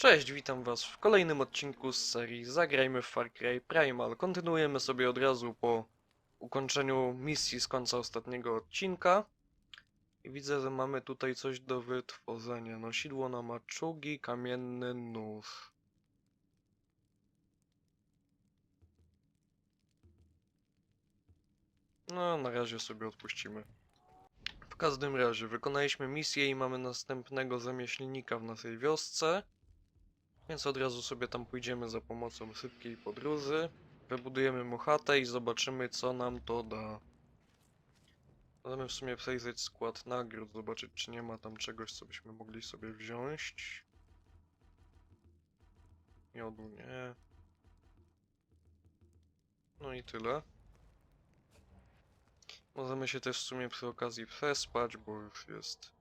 Cześć, witam was w kolejnym odcinku z serii Zagrajmy w Far Cry Primal. Kontynuujemy sobie od razu po ukończeniu misji z końca ostatniego odcinka. I widzę, że mamy tutaj coś do wytworzenia. Nosidło na maczugi, kamienny nóż. No, na razie sobie odpuścimy. W każdym razie, wykonaliśmy misję i mamy następnego zamieślnika w naszej wiosce. Więc od razu sobie tam pójdziemy za pomocą szybkiej podróży. Wybudujemy mu chatę i zobaczymy co nam to da. Możemy w sumie przejrzeć skład nagród, zobaczyć czy nie ma tam czegoś co byśmy mogli sobie wziąć. Miodu nie. No i tyle. Możemy się też w sumie przy okazji przespać, bo już jest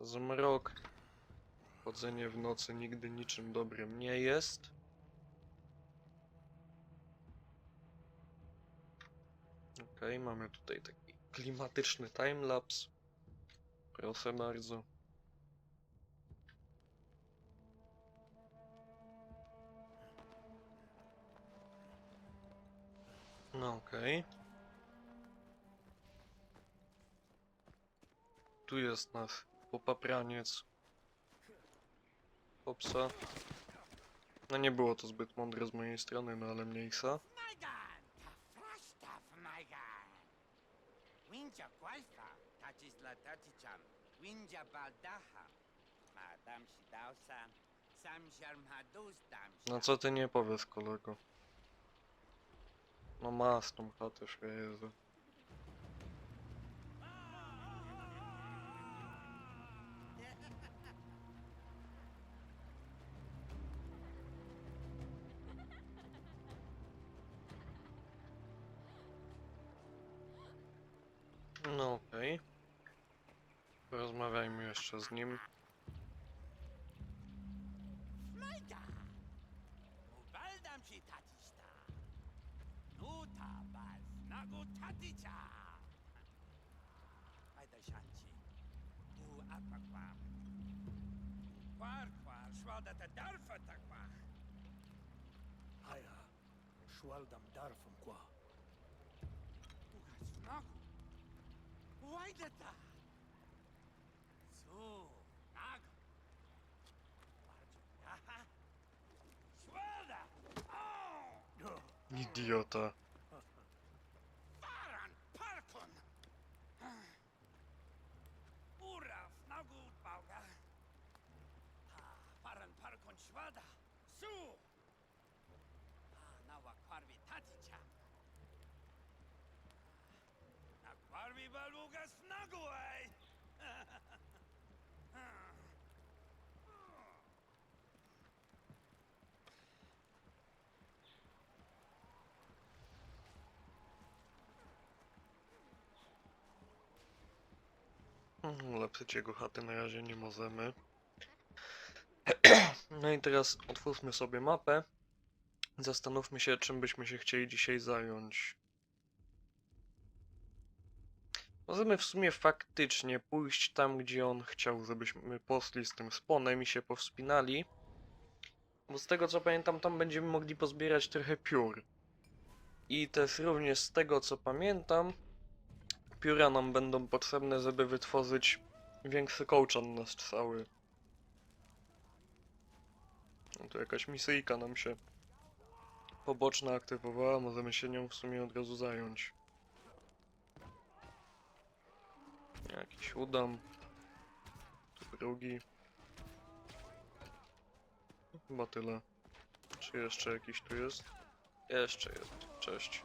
zmrok. Chodzenie w nocy nigdy niczym dobrym nie jest. Okej, mamy tutaj taki klimatyczny timelapse. Proszę bardzo. No okej. Tu jest nasz popapraniec. Popsa. No nie było to zbyt mądre z mojej strony, no ale mniejsza. No co ty nie powiesz, kolego? No masz tą chatę, świeże. No okej. Porozmawiajmy jeszcze z nim. Ubaldam Tatista. Nuta Nagu ta Darfa szwaldam darfom 怖いんだったそうなか Идиота. А, Швада, су! А, Нава кварви татича. А, на кварви балуга. Mhm, Ulepszyć jego chaty na razie nie możemy. No i teraz otwórzmy sobie mapę. Zastanówmy się, czym byśmy się chcieli dzisiaj zająć. Możemy w sumie faktycznie pójść tam, gdzie on chciał, żebyśmy poszli z tym sponem i się powspinali. Bo z tego co pamiętam, tam będziemy mogli pozbierać trochę piór. I też również z tego co pamiętam, pióra nam będą potrzebne, żeby wytworzyć większy kołczan na strzały. No tu jakaś misyjka nam się poboczna aktywowała, możemy się nią w sumie od razu zająć. Jakiś udam. Tu drugi. Chyba tyle. Czy jeszcze jakiś tu jest? Jeszcze jest. Cześć.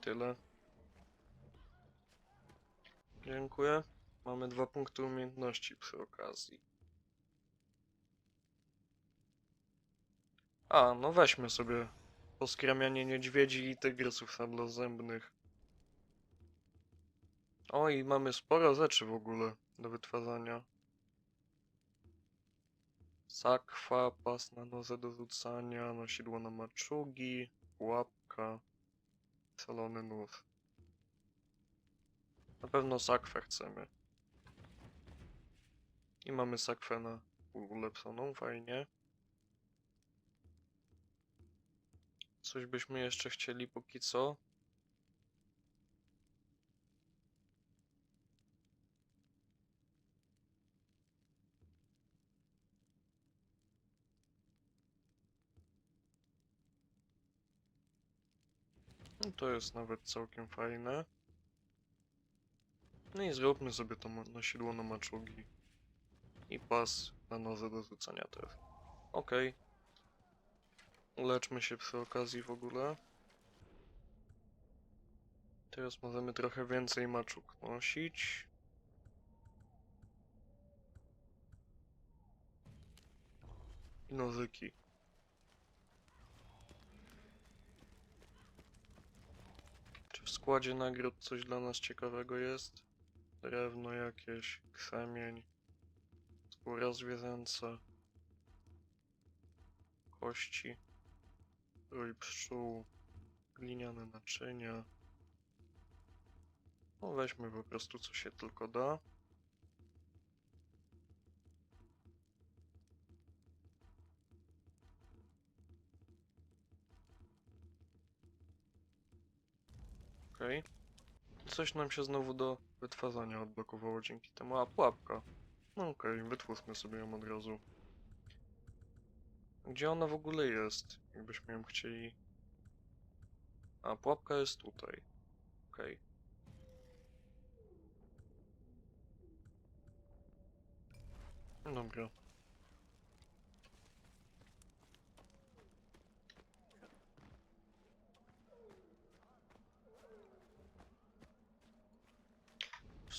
Tyle. Dziękuję. Mamy dwa punkty umiejętności przy okazji. A, no weźmy sobie poskramianie niedźwiedzi i tygrysów sadlozębnych. O, i mamy sporo rzeczy w ogóle do wytwarzania. Sakwa, pas na nozę do rzucania, nosidło na maczugi, łapka, salony nóż. Na pewno sakwę chcemy. I mamy sakwę na ulepszoną, fajnie. Coś byśmy jeszcze chcieli póki co. No to jest nawet całkiem fajne. No i zróbmy sobie to mo- nosidło na maczugi. I pas na nozę do rzucania też. Okej. Uleczmy się przy okazji w ogóle. Teraz możemy trochę więcej maczug nosić. I nozyki. Czy w składzie nagród coś dla nas ciekawego jest? Drewno jakieś, krzemień, skóra zwierzęca, kości, rój pszczół, gliniane naczynia. No weźmy po prostu co się tylko da. Okej. Coś nam się znowu do wytwarzania odblokowało dzięki temu. A, pułapka. No okej, wytwórzmy sobie ją od razu. Gdzie ona w ogóle jest? Jakbyśmy ją chcieli... A, pułapka jest tutaj. Okej. Dobra.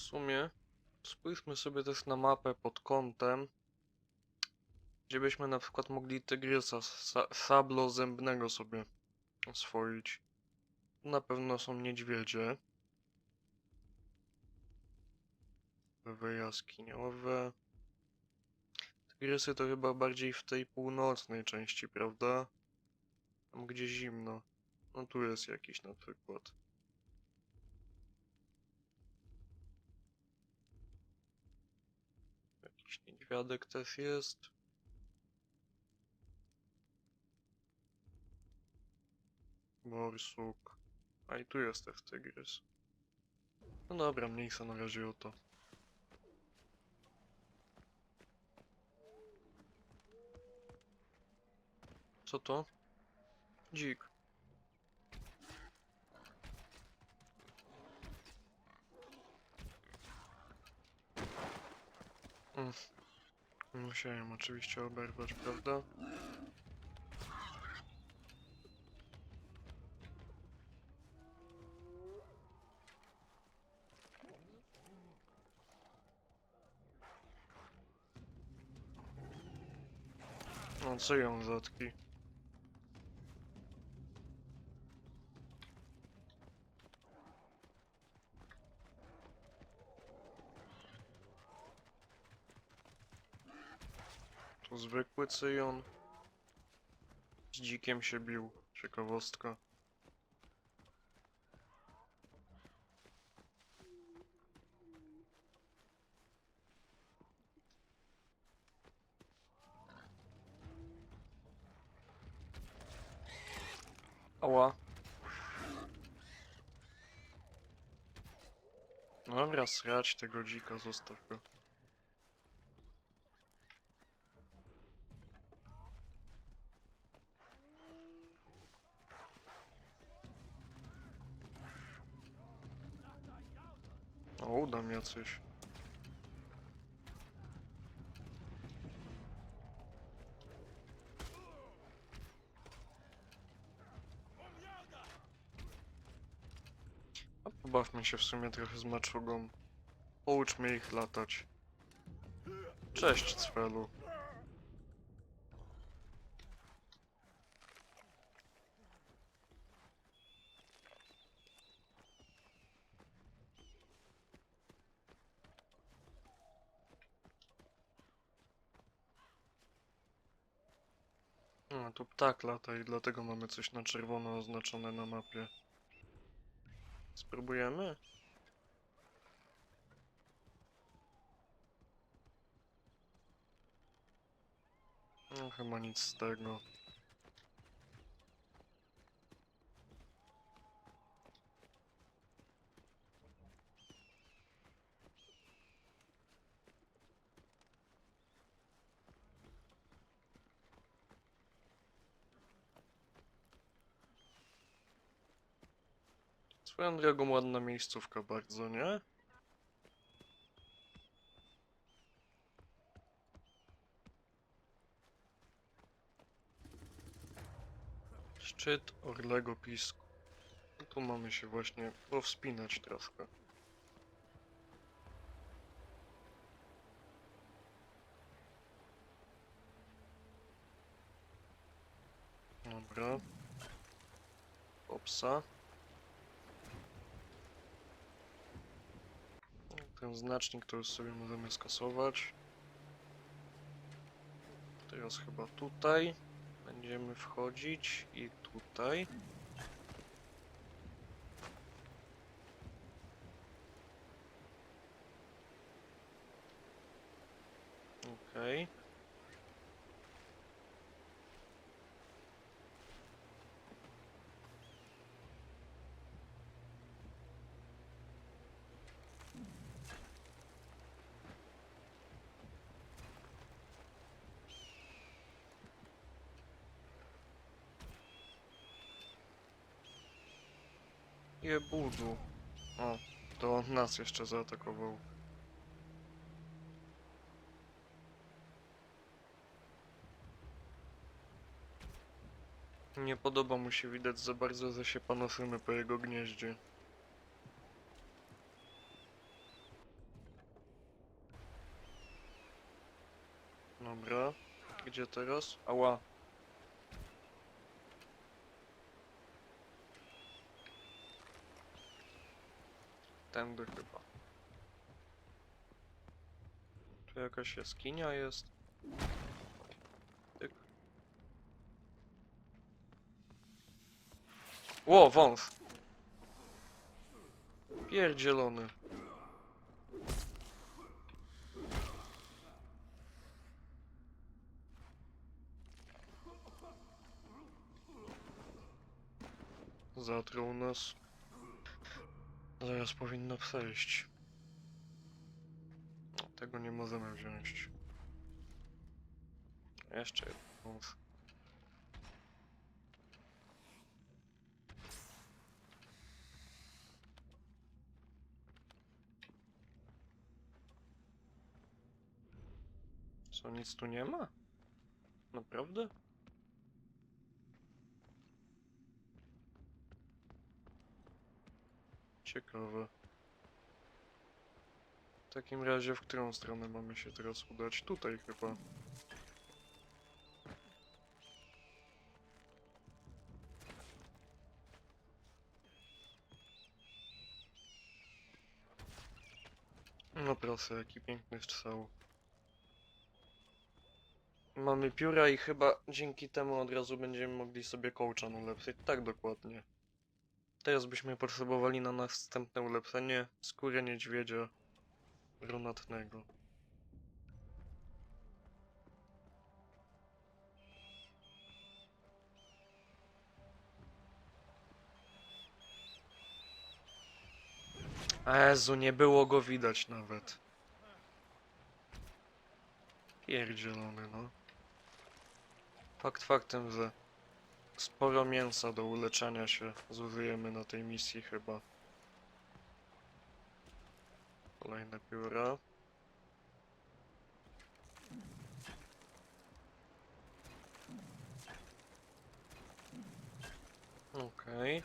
Sumie spójrzmy sobie też na mapę pod kątem, gdzie byśmy na przykład mogli tygrysa sa sablo zębnego sobie oswoić. Na pewno są niedźwiedzie. Lewe jaskiniowe. Tygrysy to chyba bardziej w tej północnej części, prawda? Tam gdzie zimno. No tu jest jakiś na przykład. Niedźwiadek też jest. Borsuk. A i tu jest też tygrys. No dobra, mniejsza na razie o to. Co to? Dzik. Mm. Musiałem oczywiście oberwać, prawda? No co ją zatki? Zwykły cyjon. Z dzikiem się bił. Ciekawostka. Ała. Dobra, srać tego dzika, zostaw go. O, jacyś. A pobawmy się w sumie trochę z maczugą. Pouczmy ich latać. Cześć, Cwelu. No, tu ptak lata i dlatego mamy coś na czerwono oznaczone na mapie. Spróbujemy? No chyba nic z tego. Swoją drogą ładna miejscówka bardzo, nie? Szczyt Orlego Pisku. No Tu mamy się właśnie powspinać troszkę. Dobra. Popsa. Ten znacznik już sobie możemy skasować. Teraz chyba tutaj. Będziemy wchodzić i tutaj. Okej. Jebudu. O, to on nas jeszcze zaatakował. Nie podoba mu się widać za bardzo, że się panoszymy po jego gnieździe. Dobra. Gdzie teraz? Ała. Tędy chyba. Tu jakaś jaskinia jest. Tyk. Ło, wąż! Pierdzielony. Zatruł nas. Zaraz powinno przejść. Tego nie możemy wziąć. Jeszcze jeden wąż. Co, nic tu nie ma? Naprawdę? Ciekawe. W takim razie w którą stronę mamy się teraz udać? Tutaj chyba. No proszę, jaki piękny strzał. Mamy pióra i chyba dzięki temu od razu będziemy mogli sobie kołcza ulepszyć. Tak dokładnie. Teraz byśmy potrzebowali na następne ulepszenie skórę niedźwiedzia brunatnego. Jezu, nie było go widać nawet. Pierdzielony, no. Fakt faktem, że sporo mięsa do uleczenia się zużyjemy na tej misji chyba. Kolejne pióra. Okej.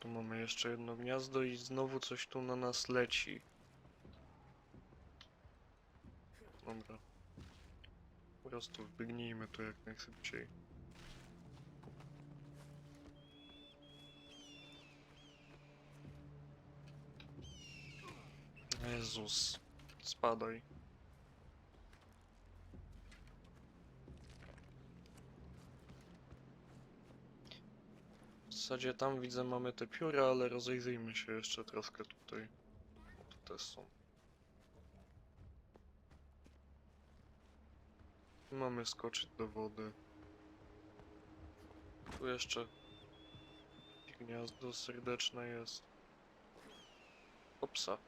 Tu mamy jeszcze jedno gniazdo i znowu coś tu na nas leci. Dobra. Po prostu wbiegnijmy tu jak najszybciej. Jezus. Spadaj. zasadzie tam widzę mamy te pióra, ale rozejrzyjmy się jeszcze troszkę tutaj. O, tu są. Tu mamy skoczyć do wody. Tu jeszcze gniazdo serdeczne jest. Opsa.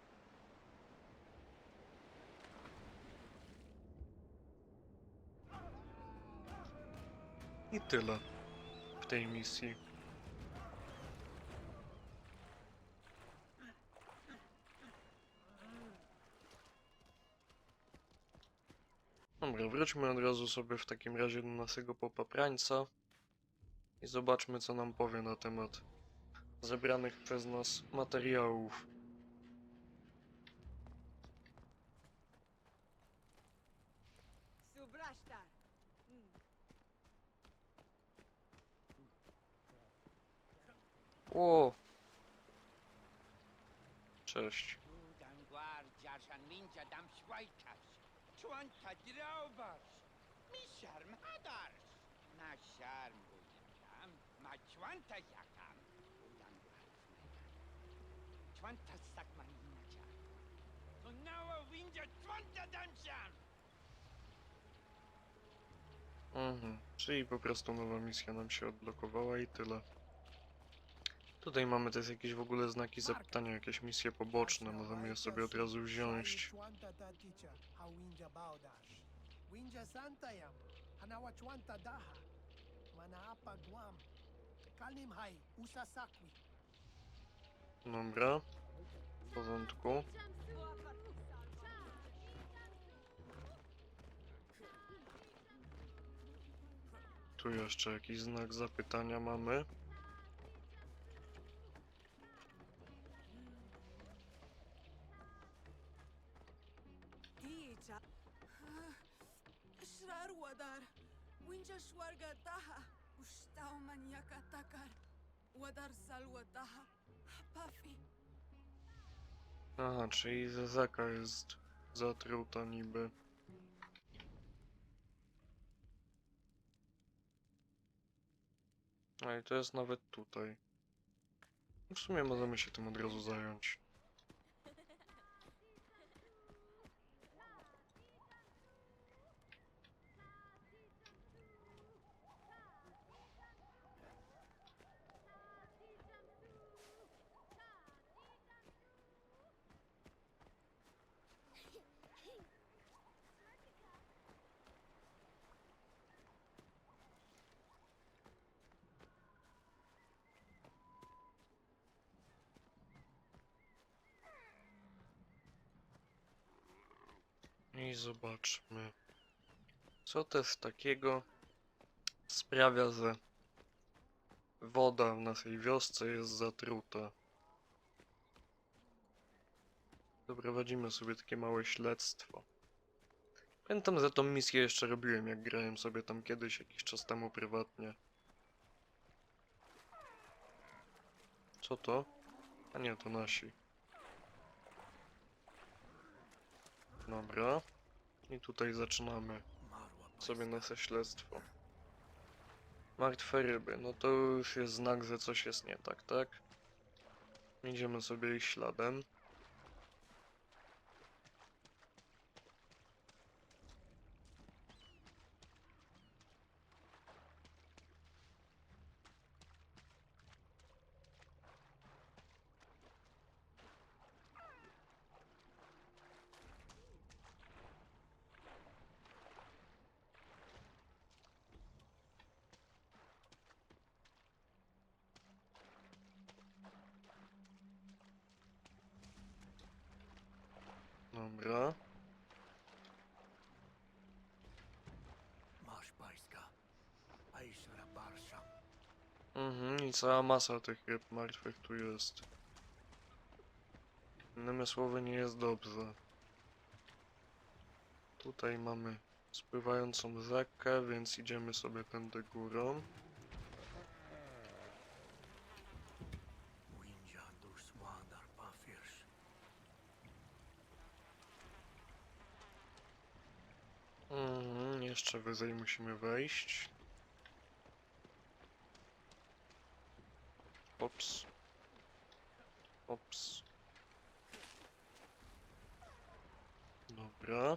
I tyle w tej misji. Dobra, wróćmy od razu sobie w takim razie do naszego popaprańca i zobaczmy co nam powie na temat zebranych przez nas materiałów. Subrashtar. O! Cześć. Dam ninja dam szwajkas. Człanta draubasz. Mi szarm hadars. Na szarm bujam. Ma człanta jakam. Udam guardsmega. Człanta stak marina ciar. To nało windia człanta damsian. Mhm. Czyli po prostu nowa misja nam się odblokowała i tyle. Tutaj mamy też jakieś w ogóle znaki zapytania, jakieś misje poboczne, możemy je sobie od razu wziąć. Dobra. W porządku. Tu jeszcze jakiś znak zapytania mamy. Czyli Zezaka jest zatruta niby. A i to jest nawet tutaj. W sumie możemy się tym od razu zająć. I zobaczmy. Co też takiego sprawia, że woda w naszej wiosce jest zatruta. Doprowadzimy sobie takie małe śledztwo. Pamiętam, że tą misję jeszcze robiłem, jak grałem sobie tam kiedyś, jakiś czas temu prywatnie. Co to? A nie, to nasi. Dobra. I tutaj zaczynamy sobie nasze śledztwo. Martwe ryby, no to już jest znak, że coś jest nie tak, tak? Idziemy sobie ich śladem. Dobra. Masz pańska. Aishra barsha. Mhm, i cała masa tych ryb martwych tu jest. Innymi słowy, nie jest dobrze. Tutaj mamy spływającą rzekę, więc idziemy sobie tędy górą. Winja dus wadar pafirs. Mhm, jeszcze wyżej musimy wejść. Ops. Ops. Dobra.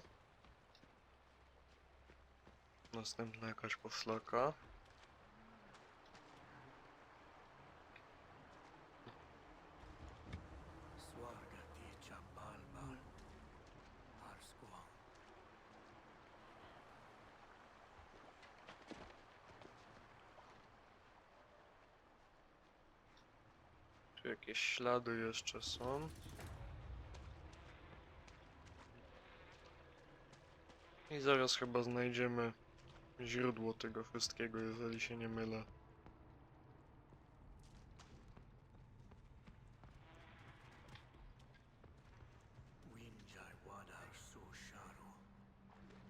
Następna jakaś poszlaka. Jakieś ślady jeszcze są. I zaraz chyba znajdziemy źródło tego wszystkiego, jeżeli się nie mylę.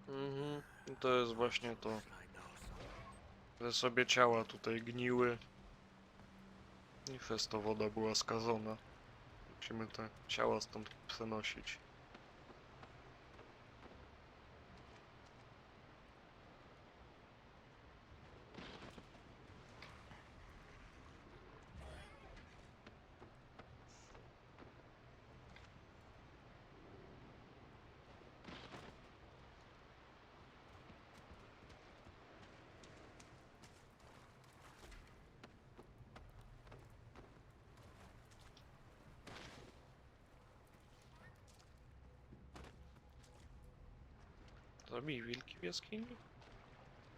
Mhm, to jest właśnie to, że sobie ciała tutaj gniły. I to woda była skazona. Musimy te ciała stąd przenosić. Zabij wilki w jaskini?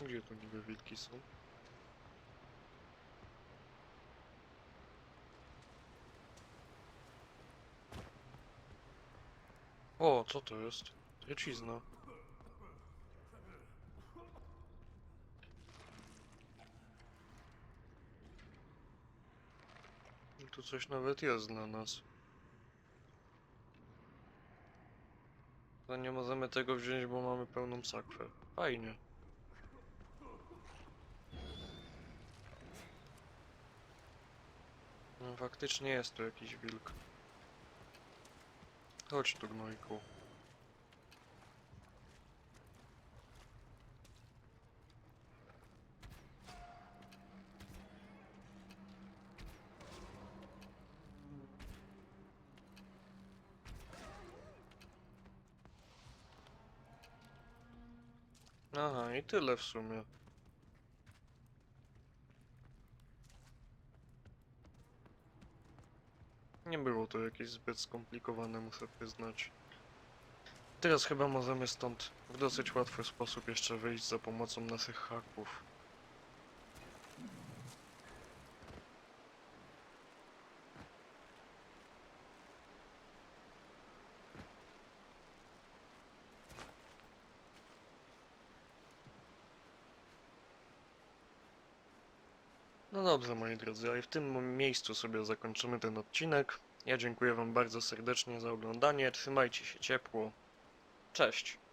Gdzie tu niby wilki są? O, co to jest? Trucizna. Tu coś nawet jest dla nas. To nie możemy tego wziąć, bo mamy pełną sakwę. Fajnie. No faktycznie jest tu jakiś wilk. Chodź tu gnojku. Aha, i tyle w sumie. Nie było to jakieś zbyt skomplikowane, muszę przyznać. Teraz chyba możemy stąd w dosyć łatwy sposób jeszcze wyjść za pomocą naszych haków. No dobrze, moi drodzy, ale w tym miejscu sobie zakończymy ten odcinek. Ja dziękuję Wam bardzo serdecznie za oglądanie. Trzymajcie się ciepło. Cześć.